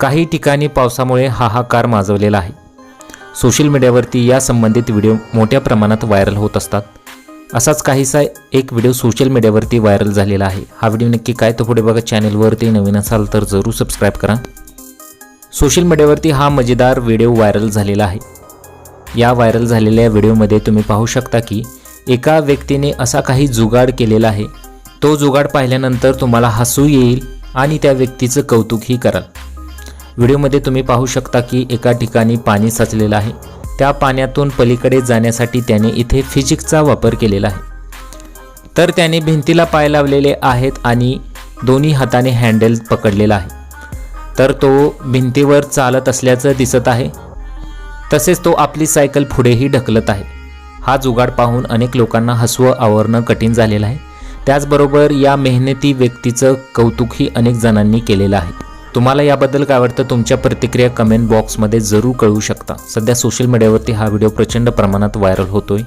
काही ठिकाणी पावसामुळे हाहाकार माजवलेला आहे. सोशल मीडियावरती या संबंधित व्हिडिओ मोठ्या प्रमाणात व्हायरल होत असतात. असाच काहीसा एक व्हिडिओ सोशल मीडियावरती व्हायरल झालेला आहे. हा व्हिडिओ नक्की काय तो पुढे बघा. चॅनलवरती नवीन असाल तर जरूर सबस्क्राईब करा. सोशल मीडियावरती हा मजेदार व्हिडिओ व्हायरल झालेला आहे. या व्हायरल झालेल्या व्हिडिओमध्ये तुम्ही पाहू शकता की एका व्यक्तीने असा काही जुगाड केलेला आहे. तो जुगाड पाहिल्यानंतर तुम्हाला हसू येईल आणि त्या व्यक्तीचं कौतुकही कराल. व्हिडिओमध्ये तुम्ही पाहू शकता की एका ठिकाणी पाणी साचलेलं आहे. त्या पाण्यातून पलीकडे जाण्यासाठी त्याने इथे फिजिक्सचा वापर केलेला आहे. तर त्याने भिंतीला पाय लावलेले आहेत आणि दोन्ही हाताने हँडल पकडलेला आहे. तर तो भिंतीवर चालत असल्याचं दिसत आहे. तसेच तो आपली सायकल पुढेही ढकलत आहे. हा जुगाड पाहून अनेक लोकांना हसवं आवरणं कठीण झालेलं आहे. त्याचबरोबर या मेहनती व्यक्तीचं कौतुकही अनेक जणांनी केलेलं आहे. तुम्हाला याबद्दल काय वाटतं? तुमच्या प्रतिक्रिया कमेंट बॉक्समध्ये जरूर कळवू शकता. सध्या सोशल मीडियावरती हा व्हिडिओ प्रचंड प्रमाणात व्हायरल होतोय.